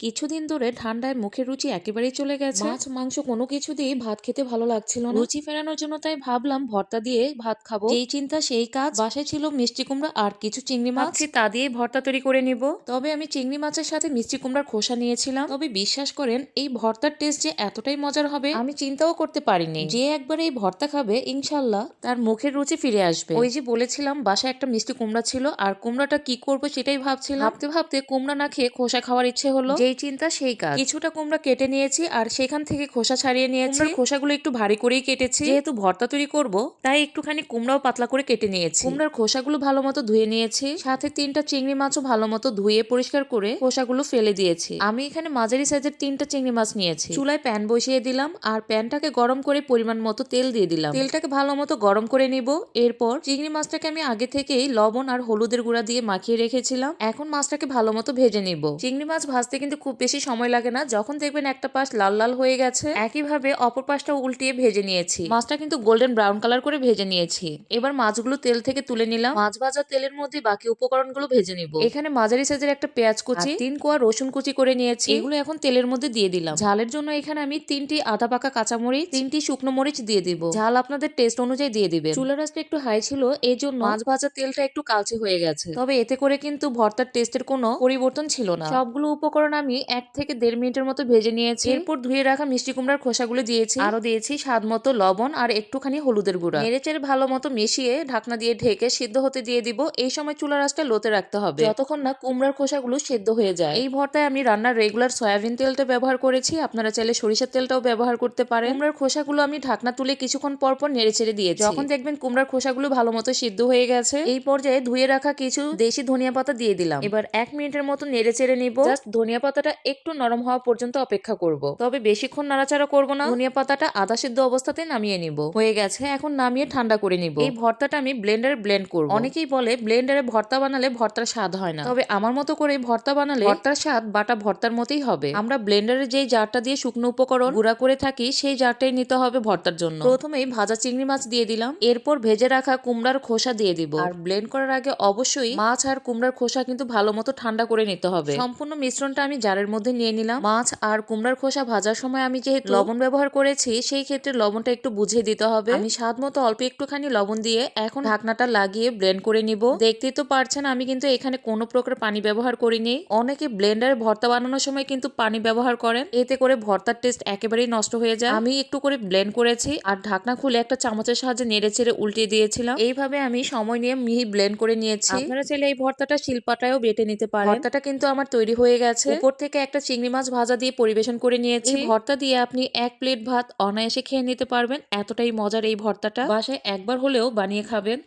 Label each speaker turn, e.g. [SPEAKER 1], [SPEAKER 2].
[SPEAKER 1] কিছুদিন ধরে ঠান্ডায় মুখের রুচি একেবারেই চলে গেছে। মাছ মাংস কোনো কিছু দিয়ে ভাত খেতে ভালো লাগছিল না। রুচি ফেরানোর জন্য তাই ভাবলাম ভর্তা দিয়ে ভাত খাব। যেই চিন্তা সেই কাজ। বাসায় ছিল মিষ্টি কুমড়া আর কিছু চিংড়ি মাছ। তা দিয়ে ভর্তা তৈরি করে নিব। তবে আমি চিংড়ি মাছের সাথে মিষ্টি কুমড়ার খোসা নিয়েছিলাম। তবে বিশ্বাস করেন এই ভর্তার টেস্ট যে এতটাই মজার হবে আমি চিন্তাও করতে পারিনি। যে একবার এই ভর্তা খাবে ইনশাল্লাহ তার মুখের রুচি ফিরে আসবে। ওই যে বলেছিলাম বাসায় একটা মিষ্টি কুমড়া ছিল আর কুমড়াটা কি করব সেটাই ভাবছিলাম। ভাবতে ভাবতে কুমড়া না খেয়ে খোসা খাওয়ার ইচ্ছে হলো। যেই চিন্তা সেই কাজ। কিছুটা কুমড়া কেটে নিয়েছি আর সেখান থেকে খোসা ছাড়িয়ে নিয়েছি। খোসাগুলো একটু ভারী করেই কেটেছি। যেহেতু ভর্তা তৈরি করব তাই একটুখানি কুমড়াও পাতলা করে কেটে নিয়েছি। কুমড়ার খোসাগুলো ভালো মতো ধুয়ে নিয়েছি। সাথে তিনটা চিংড়ি মাছও ভালো মতো ধুয়ে পরিষ্কার করে খোসাগুলো ফেলে দিয়েছি। আমি এখানে মাঝারি সাইজের তিনটা চিংড়ি মাছ নিয়েছি। চুলায় প্যান বসিয়ে দিলাম আর প্যানটাকে গরম করে পরিমাণ মতো তেল দিয়ে দিলাম। তেলটাকে ভালো মতো গরম করে নিব। এরপর চিংড়ি মাছটাকে আমি আগে থেকেই লবণ আর হলুদের গুঁড়া দিয়ে মাখিয়ে রেখেছিলাম। এখন মাছটাকে ভালো মতো ভেজে নিব। চিংড়ি মাছ ভাজতে কিন্তু খুব বেশি সময় লাগে না। যখন দেখবেন একটা পাশ লাল লাল হয়ে গেছে একইভাবে অপর পাশটা উল্টিয়ে ভেজে নিয়েছি। মাছটা কিন্তু গোল্ডেন ব্রাউন কালার করে ভেজে নিয়েছি। এবার মাছগুলো তেল থেকে তুলে নিলাম। মাছ ভাজা তেলের মধ্যে বাকি উপকরণগুলো ভেজে নিব। এখানে মাঝারি সাইজের একটা পেঁয়াজ কুচি তিন কোয়া রসুন কুচি করে নিয়েছি। এগুলো এখন তেলের মধ্যে দিয়ে দিলাম। ঝালের জন্য এখানে আমি তিনটি আধা পাকা কাঁচামরিচ তিনটি শুকনো মরিচ দিয়ে দিব। ঝাল আপনাদের টেস্ট অনুযায়ী দিয়ে দিবেন। চুলার আঁচটা একটু হাই ছিল এই জন্য মাছ ভাজা তেলটা একটু কালচে হয়ে গেছে। তবে এতে করে কিন্তু ভর্তার টেস্টের কোনো পরিবর্তন ছিল না। সবগুলো উপকরণ আমি এক থেকে দেড় মিনিটের মতো ভেজে নিয়েছি। এরপর ধুয়ে রাখা মিষ্টি কুমড়ার খোসাগুলো দিয়েছি। আরও দিয়েছি স্বাদ মতো লবণ আর একটুখানি হলুদের গুঁড়া। নেড়েচেড়ে ভালো মতো মিশিয়ে ঢাকনা দিয়ে ঢেকে সিদ্ধ হতে দিয়ে দিব। এই সময় চুলার আঁচটা লোতে রাখতে হবে। যতক্ষণ না কুমড়ার খোসাগুলো সেদ্ধ হয়ে যায়। এই ভর্তায় আমি রান্নার রেগুলার সয়াবিন তেলটা ব্যবহার করেছি। আপনারা চাইলে সরিষার তেলটাও ব্যবহার করতে পারেন। কুমড়ার খোসাগুলো আমি ঢাকনা তুলে কিছুক্ষণ পর পর নেড়ে ছেড়ে দিয়েছি। যখন দেখবেন কুমড়ার খোসাগুলো ভালো মতো সিদ্ধ হয়ে গেছে এই পর্যায়ে ধুয়ে রাখা কিছু দেশি ধনিয়া পাতা দিয়ে দিলাম। এবার এক মিনিটের মতো নেড়ে চেড়ে নিব। জাস্ট ধনিয়া পাতাটা একটু নরম হওয়া পর্যন্ত অপেক্ষা করব। তবে বেশিক্ষণ নাড়াচাড়া করব না। ধনিয়া পাতাটা আধা সিদ্ধ অবস্থাতে নামিয়ে নিব। হয়ে গেছে, এখন নামিয়ে ঠান্ডা করে নিব। এই ভর্তাটা আমি ব্লেন্ডারে ব্লেন্ড করব। অনেকেই বলে ব্লেন্ডারে ভর্তা বানালে ভর্তার স্বাদ হয় না। তবে আমার মতো করে ভর্তা বানালে ভর্তার স্বাদ বাটা ভর্তার মতোই হবে। আমরা ব্লেন্ডারে যেই জারটা দিয়ে শুকনো উপকরণ গুঁড়া করে থাকি, সেই জারটাই নিতে হবে ভর্তার জন্য। প্রথমেই ভাজা চিংড়ি মাছ দিয়ে দিলাম। এরপর ভেজে রাখা কুমড়ার খোসা দিয়ে দিব। আর ব্লেন্ড করার আগে অবশ্যই মাছ আর কুমড়ার খোসা কিন্তু ভালো মতো ঠান্ডা করে নিতে হবে। সম্পূর্ণ মিশ্রণটা আমি জারের মধ্যে নিয়ে নিলাম। মাছ আর কুমড়ার খোসা ভাজার সময় আমি যেহেতু লবণ ব্যবহার করেছি সেই ক্ষেত্রে লবণটা একটু বুঝে দিতে হবে। আমি স্বাদ মতো অল্প একটুখানি লবণ দিয়ে এখন ঢাকনাটা লাগিয়ে ব্লেন্ড করে নিব। দেখতেই তো পারছেন আমি কিন্তু এখানে কোনো প্রকার পানি ব্যবহার করিনি। অনেকে ব্লেন্ডারে ভর্তা বানানোর সময় কিন্তু পানি ব্যবহার করেন। এতে করে ভর্তার টেস্ট একেবারেই নষ্ট হয়ে যায়। আমি একটু করে ব্লেন্ড করেছি আর ঢাকনা খুলে একটা চামচের সাহায্যে নেড়ে চেড়ে উল্টিয়ে দিয়েছিলাম। এইভাবে আমি সময় নিয়ে মিহি ব্লেন্ড করে নিয়েছি। আপনারা চাইলে এই ভর্তাটা শিলপাটায়ও বেটে নিতে পারেন। ভর্তাটা কিন্তু আমার তৈরি হয়ে গেছে। উপর থেকে একটা চিংড়ি মাছ ভাজা দিয়ে পরিবেশন করে নিয়েছি। ভর্তা দিয়ে আপনি এক প্লেট ভাত অনায়াসে খেয়ে নিতে পারবেন। এতটাই মজার এই ভর্তাটা। বাসায় একবার হলেও বানিয়ে খাবেন।